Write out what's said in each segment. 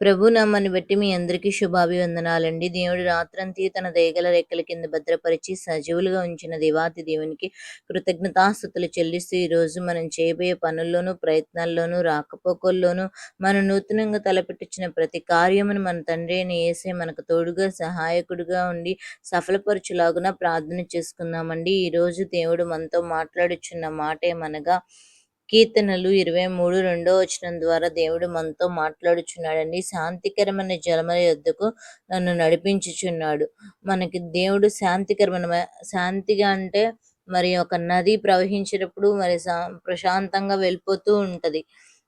ప్రభు నామాన్ని బట్టి మీ అందరికీ శుభాభివందనాలండి. దేవుడు రాత్రంతి తన దేగల రెక్కల కింద భద్రపరిచి సజీవులుగా ఉంచిన దేవాతి దేవునికి కృతజ్ఞతాస్థుతులు చెల్లిస్తూ ఈ రోజు మనం చేయబోయే పనుల్లోనూ ప్రయత్నాల్లోనూ రాకపోకల్లోనూ మనం నూతనంగా తలపెట్టించిన ప్రతి కార్యమును మన తండ్రి అని వేసే మనకు తోడుగా సహాయకుడిగా ఉండి సఫలపరచులాగున ప్రార్థన చేసుకుందామండి. ఈ రోజు దేవుడు మనతో మాట్లాడుచున్న మాట ఏమనగా కీర్తనలు ఇరవై మూడు రెండో వచనం ద్వారా దేవుడు మనతో మాట్లాడుచున్నాడండి. శాంతికరమైన జలమల యొద్దకు నన్ను నడిపించుచున్నాడు. మనకి దేవుడు శాంతికరమైన శాంతిగా అంటే మరి ఒక నది ప్రవహించినప్పుడు మరి ప్రశాంతంగా వెళ్ళిపోతూ ఉంటది.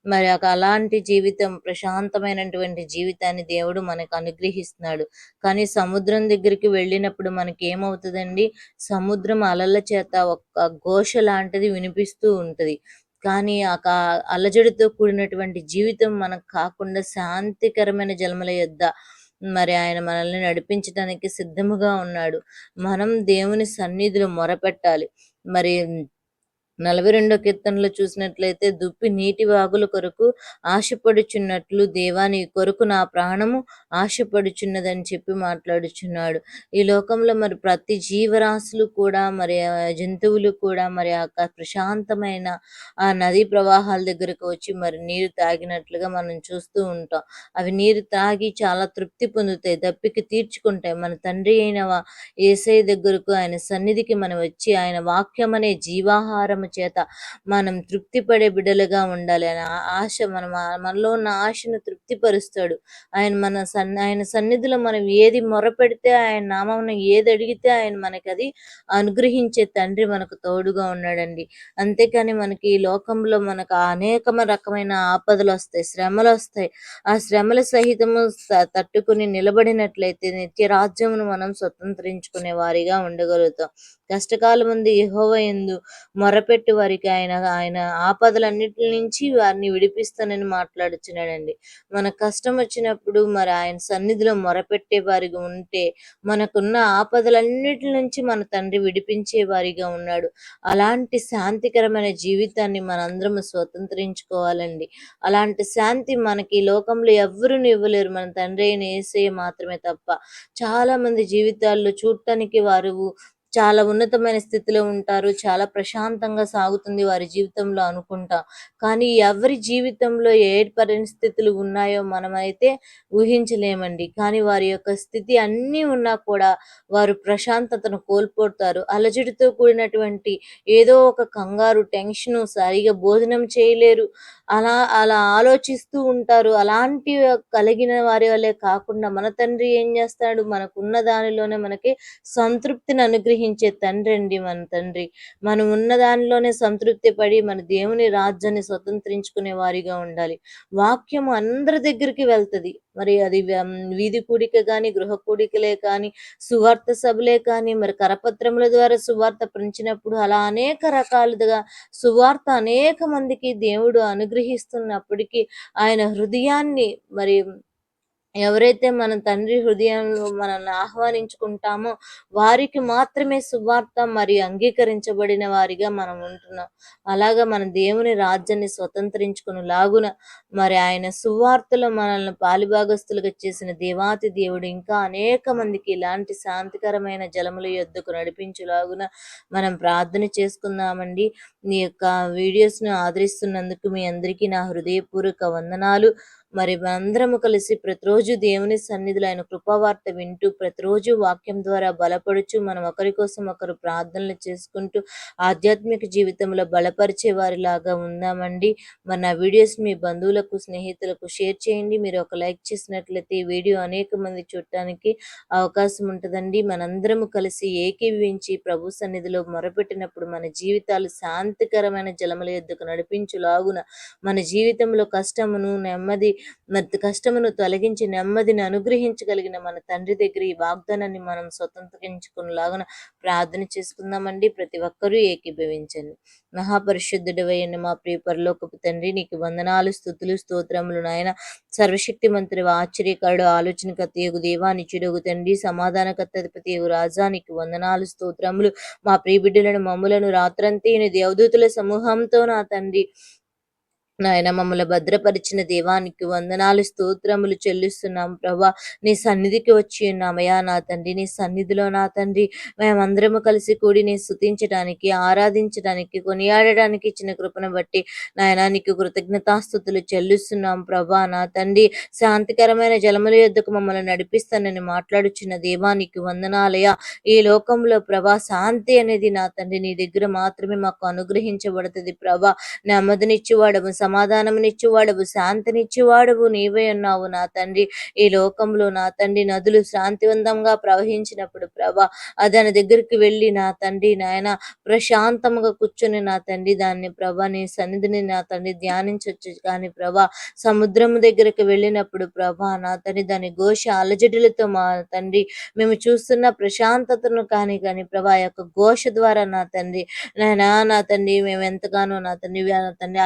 మరి ఒక అలాంటి జీవితం ప్రశాంతమైనటువంటి జీవితాన్ని దేవుడు మనకు అనుగ్రహిస్తున్నాడు. కానీ సముద్రం దగ్గరికి వెళ్ళినప్పుడు మనకి ఏమవుతుందండి? సముద్రం అలల చేత ఒక ఘోష లాంటిది వినిపిస్తూ ఉంటుంది. కానీ ఆ కా అలజడితో కూడినటువంటి జీవితం మనకు కాకుండా శాంతికరమైన జన్మల యొద్ద మరి ఆయన మనల్ని నడిపించడానికి సిద్ధముగా ఉన్నాడు. మనం దేవుని సన్నిధిలో మొరపెట్టాలి. మరి నలభై రెండో కీర్తనలో చూసినట్లయితే దుప్పి నీటి వాగుల కొరకు ఆశపడుచున్నట్లు దేవాని కొరకు నా ప్రాణము ఆశపడుచున్నదని చెప్పి మాట్లాడుచున్నాడు. ఈ లోకంలో మరి ప్రతి జీవరాశులు కూడా మరి జంతువులు కూడా మరి ఆ ప్రశాంతమైన ఆ నదీ ప్రవాహాల దగ్గరకు వచ్చి మరి నీరు తాగినట్లుగా మనం చూస్తూ ఉంటాం. అవి నీరు తాగి చాలా తృప్తి పొందుతాయి దప్పికి తీర్చుకుంటాయి. మన తండ్రి అయిన ఏసై దగ్గరకు ఆయన సన్నిధికి మనం వచ్చి ఆయన వాక్యం అనే జీవాహారం చేత మనం తృప్తి పడే బిడ్డలుగా ఉండాలి అని ఆశ మన మనలో ఉన్న ఆశను తృప్తిపరుస్తాడు. ఆయన మన సన్ ఆయన సన్నిధిలో మనం ఏది మొరపెడితే ఆయన నామం ఏది అడిగితే ఆయన మనకి అది అనుగ్రహించే తండ్రి మనకు తోడుగా ఉన్నాడండి. అంతేకాని మనకి ఈ లోకంలో మనకు అనేక రకమైన ఆపదలు వస్తాయి శ్రమలు వస్తాయి. ఆ శ్రమల సహితము తట్టుకుని నిలబడినట్లయితే నిత్య రాజ్యమును మనం స్వతంత్రించుకునే వారిగా ఉండగలుగుతాం. కష్టకాలం ముందు యహోవ ఎందు మొరపెట్టి వారికి ఆయన ఆయన ఆపదలన్నిటి నుంచి వారిని విడిపిస్తానని మాట్లాడుచున్నాడండి. మన కష్టం వచ్చినప్పుడు మరి ఆయన సన్నిధిలో మొరపెట్టే వారిగా ఉంటే మనకున్న ఆపదలన్నిటి నుంచి మన తండ్రి విడిపించే వారిగా ఉన్నాడు. అలాంటి శాంతికరమైన జీవితాన్ని మనందరం స్వతంత్రించుకోవాలండి. అలాంటి శాంతి మనకి లోకంలో ఎవ్వరూ ఇవ్వలేరు. మన తండ్రి అయిన ఏసే మాత్రమే తప్ప చాలా మంది జీవితాల్లో చూడటానికి వారు చాలా ఉన్నతమైన స్థితిలో ఉంటారు చాలా ప్రశాంతంగా సాగుతుంది వారి జీవితంలో అనుకుంటా. కానీ ఎవరి జీవితంలో ఏ పరిస్థితులు ఉన్నాయో మనమైతే ఊహించలేమండి. కానీ వారి యొక్క స్థితి అన్నీ ఉన్నా కూడా వారు ప్రశాంతతను కోల్పోతారు. అలజడితో కూడినటువంటి ఏదో ఒక కంగారు టెన్షన్ సరిగా భోజనం చేయలేరు. అలా అలా ఆలోచిస్తూ ఉంటారు. అలాంటి కలిగిన వారి వల్లే కాకుండా మన తండ్రి ఏం చేస్తాడు? మనకున్న దానిలోనే మనకి సంతృప్తిని అనుగ్రహించే తండ్రి అండి మన తండ్రి. మనం ఉన్న దానిలోనే సంతృప్తి పడి మన దేవుని రాజ్యాన్ని స్వతంత్రించుకునే వారిగా ఉండాలి. వాక్యం అందరి దగ్గరికి వెళ్తుంది. మరి అది వీధి కూడిక కానీ గృహ కూడికలే కానీ సువార్త సభలే కానీ మరి కరపత్రముల ద్వారా సువార్త పెంచినప్పుడు అలా అనేక రకాలుగా సువార్త అనేక మందికి దేవుడు అనుగ్రహిస్తున్నప్పటికీ ఆయన హృదయాన్ని మరి ఎవరైతే మన తండ్రి హృదయంలో మనల్ని ఆహ్వానించుకుంటామో వారికి మాత్రమే సువార్త మరియు అంగీకరించబడిన వారిగా మనం ఉంటున్నాం. అలాగా మన దేవుని రాజ్యాన్ని స్వతంత్రించుకుని లాగున మరి ఆయన సువార్తలో మనల్ని పాలిభాగస్తులుగా చేసిన దేవాతి దేవుడు ఇంకా అనేక మందికి ఇలాంటి శాంతికరమైన జలముల యొద్దకు నడిపించులాగున మనం ప్రార్థన చేసుకుందామండి. నీ యొక్క వీడియోస్ను ఆదరిస్తున్నందుకు మీ అందరికీ నా హృదయపూర్వక వందనాలు. మరి అందరము కలిసి ప్రతిరోజు దేవుని సన్నిధిలో ఆయన కృపావార్త వింటూ ప్రతిరోజు వాక్యం ద్వారా బలపడుచు మనం ఒకరి కోసం ఒకరు ప్రార్థనలు చేసుకుంటూ ఆధ్యాత్మిక జీవితంలో బలపరిచే వారిలాగా ఉందామండి. మరి నా వీడియోస్ మీ బంధువులకు స్నేహితులకు షేర్ చేయండి. మీరు ఒక లైక్ చేసినట్లయితే ఈ వీడియో అనేక మంది చూడటానికి అవకాశం ఉంటుందండి. మనందరము కలిసి ఏకీవించి ప్రభు సన్నిధిలో మొరపెట్టినప్పుడు మన జీవితాలు శాంతికరమైన జలముల ఎద్దుకు నడిపించులాగున మన జీవితంలో కష్టమును నెమ్మది మరి కష్టమును తొలగించి నెమ్మదిని అనుగ్రహించగలిగిన మన తండ్రి దగ్గర ఈ వాగ్దానాన్ని మనం స్వతంత్రించుకునేలాగా ప్రార్థన చేసుకుందామండి. ప్రతి ఒక్కరూ ఏకీభవించండి. మహాపరిశుద్ధుడివైన మా ప్రియ పరలోకపు తండ్రి నీకు వందనాలు స్థుతులు స్తోత్రములు నాయన. సర్వశక్తి మంత్రి ఆశ్చర్యకారుడు ఆలోచన యుగు దేవాని చిడుగు తండ్రి సమాధానకర్తపతి రాజా నీకు వందనాలు స్తోత్రములు. మా ప్రియ బిడ్డలను మమ్ములను రాత్రంతీని దేవదూతుల సమూహంతో నా తండ్రి. నాయన మమ్మల్ని భద్రపరిచిన దేవానికి వందనాలు స్తోత్రములు చెల్లిస్తున్నాం ప్రభా. నీ సన్నిధికి వచ్చి ఉన్నామయ్యా నా తండ్రి నీ సన్నిధిలో నా తండ్రి. మేమందరము కలిసి కూడి నీ స్థుతించడానికి ఆరాధించడానికి కొనియాడడానికి ఇచ్చిన కృపను బట్టి నాయన నీకు కృతజ్ఞతాస్థుతులు చెల్లిస్తున్నాం ప్రభా నా తండ్రి. శాంతికరమైన జలముల యొద్దకు మమ్మల్ని నడిపిస్తానని మాట్లాడుచున్న దేవానికి వందనాలయ ఈ లోకంలో ప్రభా శాంతి అనేది నా తండ్రి నీ దగ్గర మాత్రమే మాకు అనుగ్రహించబడుతుంది ప్రభా. నెమ్మదినిచ్చేవాడవు సమాధానమునిచ్చువాడవు శాంతినిచ్చువాడవు నీవే ఉన్నావు నా తండ్రి. ఈ లోకంలో నా తండ్రి నదులు శాంతివంతంగా ప్రవహించినప్పుడు ప్రభా దాని దగ్గరికి వెళ్ళి నా తండ్రి నాయన ప్రశాంతముగా కూర్చొని నా తండ్రి దాన్ని ప్రభా నీ సన్నిధిని నా తండ్రి ధ్యానించవచ్చు కానీ ప్రభా సముద్రం దగ్గరికి వెళ్ళినప్పుడు ప్రభా నా తండ్రి దాని ఘోష అలజడులతో మా తండ్రి మేము చూస్తున్న ప్రశాంతతను కానీ కానీ ప్రభా యొక్క ఘోష ద్వారా నా తండ్రి నాయనా నా తండ్రి మేము ఎంతగానో నా తండ్రి నా తండ్రి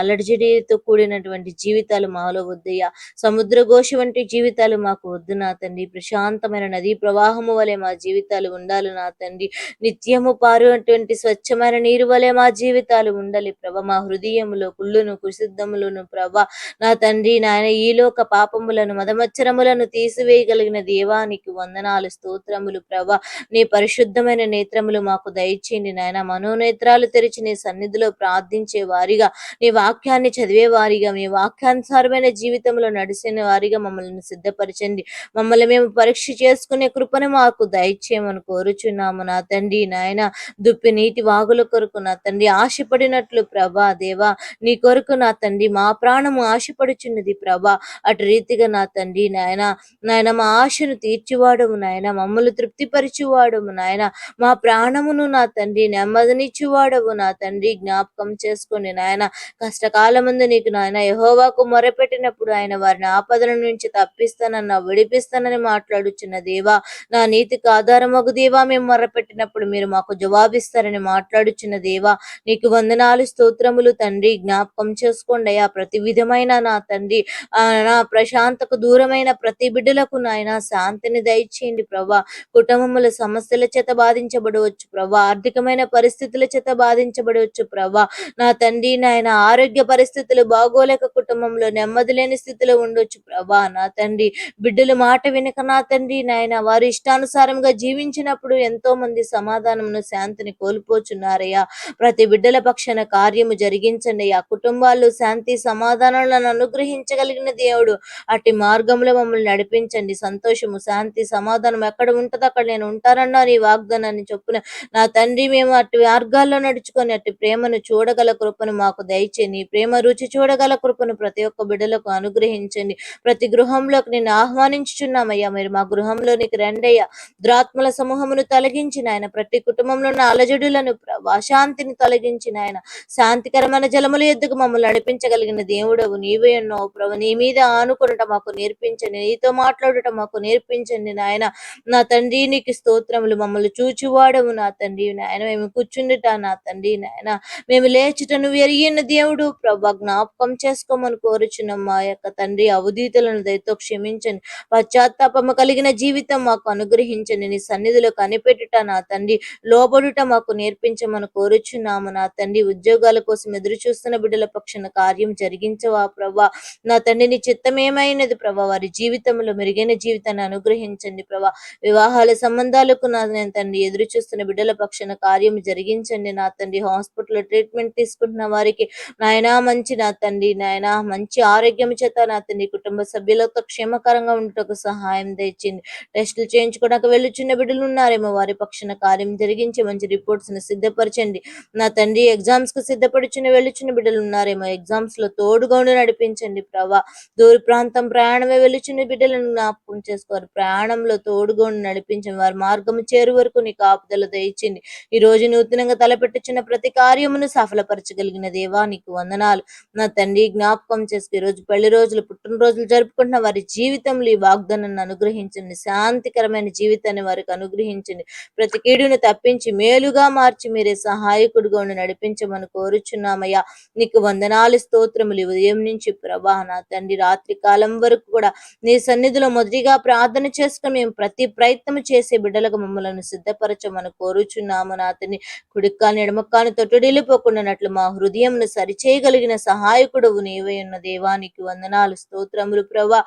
అలర్జడితో కూడినటువంటి జీవితాలు మాలో వద్దయ్యా. సముద్ర ఘోష వంటి జీవితాలు మాకు వద్దు నా తండ్రి. ప్రశాంతమైన నదీ ప్రవాహము వలె మా జీవితాలు ఉండాలి నా తండ్రి. నిత్యము పారునటువంటి స్వచ్ఛమైన నీరు వలె మా జీవితాలు ఉండాలి ప్రభ. మా హృదయములో కుళ్ళును కుసిద్ధములను ప్రభ. నా తండ్రి నాయన ఈలోక పాపములను మదమచ్చరములను తీసివేయగలిగిన దేవానికి వందనాలు స్తోత్రములు ప్రభ. నీ పరిశుద్ధమైన నేత్రములు మాకు దయచేయండి నాయన. మనోనేత్రాలు తెరిచి నీ సన్నిధిలో ప్రార్థించే వారిగా నీ వాక్యాన్ని చదివి వారిగా మీ వాక్యానుసారమైన జీవితంలో నడిచిన వారిగా మమ్మల్ని సిద్ధపరచండి. మమ్మల్ని మేము పరీక్ష చేసుకునే కృపను మాకు దయచేయమని కోరుచున్నాము నా తండ్రి నాయన. దుప్పి నీటి వాగుల కొరకు నా తండ్రి ఆశపడినట్లు ప్రభా దేవా. నీ కొరకు నా తండ్రి మా ప్రాణము ఆశపడుచున్నది ప్రభా. అటు రీతిగా నా తండ్రి నాయన. నాయన మా ఆశను తీర్చివాడము నాయన. మమ్మల్ని తృప్తిపరిచివాడము నాయన. మా ప్రాణమును నా తండ్రి నెమ్మదినిచ్చువాడవు నా తండ్రి. జ్ఞాపకం చేసుకొని నాయన. కష్టకాలముందు నీకు నాయన. యహోవాకు మొరపెట్టినప్పుడు ఆయన వారిని ఆపదల నుంచి తప్పిస్తానన్న విడిపిస్తానని మాట్లాడుచున్న దేవా నా నీతికి ఆధారమగు దేవా మేము మొరపెట్టినప్పుడు మీరు మాకు జవాబిస్తారని మాట్లాడుచున్న దేవా నీకు వందనాలు స్తోత్రములు తండ్రి. జ్ఞాపకం చేసుకోండి అయ్యా. ప్రతి విధమైన నా తండ్రి ఆ నా ప్రశాంతకు దూరమైన ప్రతి బిడ్డలకు నాయన శాంతిని దయచేయండి ప్రభా. కుటుంబముల సమస్యల చేత బాధించబడవచ్చు ప్రభా. ఆర్థికమైన పరిస్థితుల చేత బాధించబడవచ్చు ప్రభా. నా తండ్రి నాయన ఆరోగ్య పరిస్థితులు బాగోలేక కుటుంబంలో నెమ్మది లేని స్థితిలో ఉండొచ్చు. ప్రభా నా తండ్రి బిడ్డలు మాట వినక నా తండ్రి నాయన వారు ఇష్టానుసారంగా జీవించినప్పుడు ఎంతో మంది సమాధానమును శాంతిని కోల్పోచున్నారయ్యా. ప్రతి బిడ్డల పక్షాన కార్యము జరిగించండి ఆ కుటుంబాల్లో శాంతి సమాధానాలను అనుగ్రహించగలిగిన దేవుడు. అట్టి మార్గంలో మమ్మల్ని నడిపించండి. సంతోషము శాంతి సమాధానం ఎక్కడ ఉంటుందో అక్కడ నేను ఉంటానన్నా నీ వాగ్దానాన్ని చొప్పున. నా తండ్రి మేము అట్టి మార్గాల్లో నడుచుకొని అట్టి ప్రేమను చూడగల కృపను మాకు దయచే నీ ప్రేమ రుచి చూడగల కృపను ప్రతి ఒక్క బిడ్డలకు అనుగ్రహించండి. ప్రతి గృహంలోకి నేను ఆహ్వానించుచున్నామయ్యా. మీరు మా గృహంలోనికి రండయ్యా. ద్రాత్మల సమూహమును తొలగించిన ఆయన. ప్రతి కుటుంబంలో ఉన్న అలజడులను అశాంతిని తొలగించిన ఆయన. శాంతికరమైన జలముల ఎద్దుకు మమ్మల్ని నడిపించగలిగిన దేవుడవు నీవే ఉన్నావు ప్రభు. నీ మీద ఆనుకొనట మాకు నేర్పించండి. నీతో మాట్లాడటం మాకు నేర్పించండి నాయన. నా తండ్రి నీకు స్తోత్రములు. మమ్మల్ని చూచివాడవు నా తండ్రి నాయన. మేము కూర్చుండుట నా తండ్రి నాయన. మేము లేచుట నువ్వు ఎరిగిన దేవుడు ప్రభా. జ్ఞాపకం చేసుకోమని కోరుచున్నాం మా యొక్క తండ్రి అవధీతులను దయతో క్షమించండి. పశ్చాత్తాపము కలిగిన జీవితం మాకు అనుగ్రహించండి. నీ సన్నిధిలో కనిపెట్టుట నా తండ్రి లోబడుట మాకు నేర్పించమని కోరుచున్నాము. నా తండ్రి ఉద్యోగాల కోసం ఎదురు చూస్తున్న బిడ్డల పక్షాన కార్యం జరిగించవా ప్రభా? నా తండ్రి నీ చిత్తమేమైనది ప్రభా? వారి జీవితంలో మెరుగైన జీవితాన్ని అనుగ్రహించండి ప్రభా. వివాహాల సంబంధాలకు నా నేను తండ్రి ఎదురు చూస్తున్న బిడ్డల పక్షాన కార్యం జరిగించండి. నా తండ్రి హాస్పిటల్ ట్రీట్మెంట్ తీసుకుంటున్న వారికి నాయనా మంచి నా తండ్రి నాయనా మంచి ఆరోగ్యం చేత నా తండ్రి కుటుంబ సభ్యులతో క్షేమకరంగా ఉండటకు సహాయం తెచ్చింది టెస్టులు చేయించుకోవడానికి వెళ్ళుచున్న బిడ్డలు ఉన్నారేమో వారి పక్షాన కార్యం జరిగించి మంచి రిపోర్ట్స్ని సిద్ధపరచండి. నా తండ్రి ఎగ్జామ్స్కు సిద్ధపడుచున్న వెళ్ళుచున్న బిడ్డలు ఉన్నారేమో ఎగ్జామ్స్లో తోడుగా ఉండి నడిపించండి ప్రభా. దూర ప్రాంతం ప్రయాణమే వెళ్ళుచున్న బిడ్డలను జ్ఞాపకం చేసుకోవాలి. ప్రయాణంలో తోడుగా ఉండి నడిపించండి. వారి మార్గము చేరు వరకు నీ కాపుదల దయచింది ఈ రోజు నూతనంగా తలపెట్టుచున్న ప్రతి కార్యమును సఫలపరచగలిగిన దేవా నీకు వందనాలు. నా తండ్రి జ్ఞాపకం చేసుకు రోజు పెళ్ళి రోజులు పుట్టినరోజులు జరుపుకుంటున్న వారి జీవితంలో ఈ వాగ్దానాన్ని అనుగ్రహించండి. శాంతికరమైన జీవితాన్ని వారికి అనుగ్రహించండి. ప్రతి కీడును తప్పించి మేలుగా మార్చి మీరే సహాయకుడిగా ఉండి నడిపించమని కోరుచున్నామయ్యా. నీకు వందనాలు స్తోత్రములు. ఉదయం నుంచి ప్రభా నా తండ్రి రాత్రి కాలం వరకు కూడా నీ సన్నిధిలో మొదటిగా ప్రార్థన చేసుకుని మేము ప్రతి ప్రయత్నం చేసే బిడ్డలకు మమ్మల్ని సిద్ధపరచమని కోరుచున్నాము నా అతని కుడిక్కాని ఎడమక్కాని తొట్టుడిల్లిపోకుండానట్లు మా హృదయంను సరిచేయగలిగిన సహాయం సహాయకుడవు నీవై ఉన్న దేవానికి వందనాలు స్తోత్రములు. ప్రభా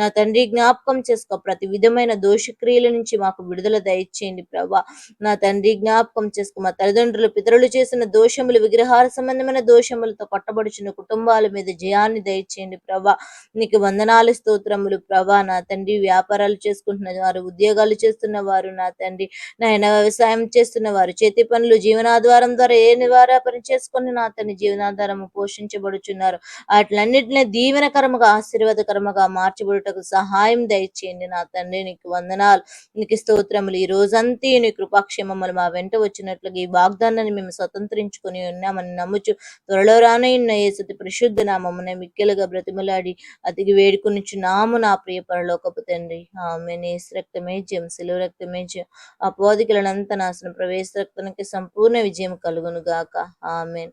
నా తండ్రి జ్ఞాపకం చేసుకో. ప్రతి విధమైన దోషక్రియల నుంచి మాకు విడుదల దయచేయండి ప్రభా. నా తండ్రి జ్ఞాపకం చేసుకో. మా తల్లిదండ్రులు పితరులు చేసిన దోషములు విగ్రహాల సంబంధమైన దోషములతో కొట్టబడుచున్న కుటుంబాల మీద జయాన్ని దయచేయండి ప్రభా. నీకు వందనాలు స్తోత్రములు ప్రభా. నా తండ్రి వ్యాపారాలు చేసుకుంటున్న వారు ఉద్యోగాలు చేస్తున్న వారు నా తండ్రి నాయన వ్యవసాయం చేస్తున్న వారు చేతి పనులు జీవనాధారం ద్వారా ఏ నివారాపరం చేసుకొని నా తండ్రి జీవనాధారము కూర్చున్నారు. వాటిలన్నిటిని దీవెనకరముగా ఆశీర్వాదకరముగా మార్చబడుటకు సహాయం దయచేయండి నా తండ్రి. నీకు వందనాలు. నీకు స్తోత్రములు. ఈ రోజంతా నీ కృపాక్షేమములు మా వెంట వచ్చినట్లుగా ఈ వాగ్దానాన్ని మేము స్వతంత్రించుకొని ఉన్నామని నమ్ముచు త్వరలో రానయ్యున్న యేసతి పరిశుద్ధ నామమున మిక్కెలుగా బ్రతిమలాడి అతికి వేడుకొనిచున్నాము నా ప్రియ పరలోకపు తండ్రి. ఆమె నేస్ రక్తమే జయం శిలువ రక్తమే జయం. అపోదికలనంత నాశనం ప్రవేశ రక్తానికి సంపూర్ణ విజయం కలుగును గాక ఆమెన్.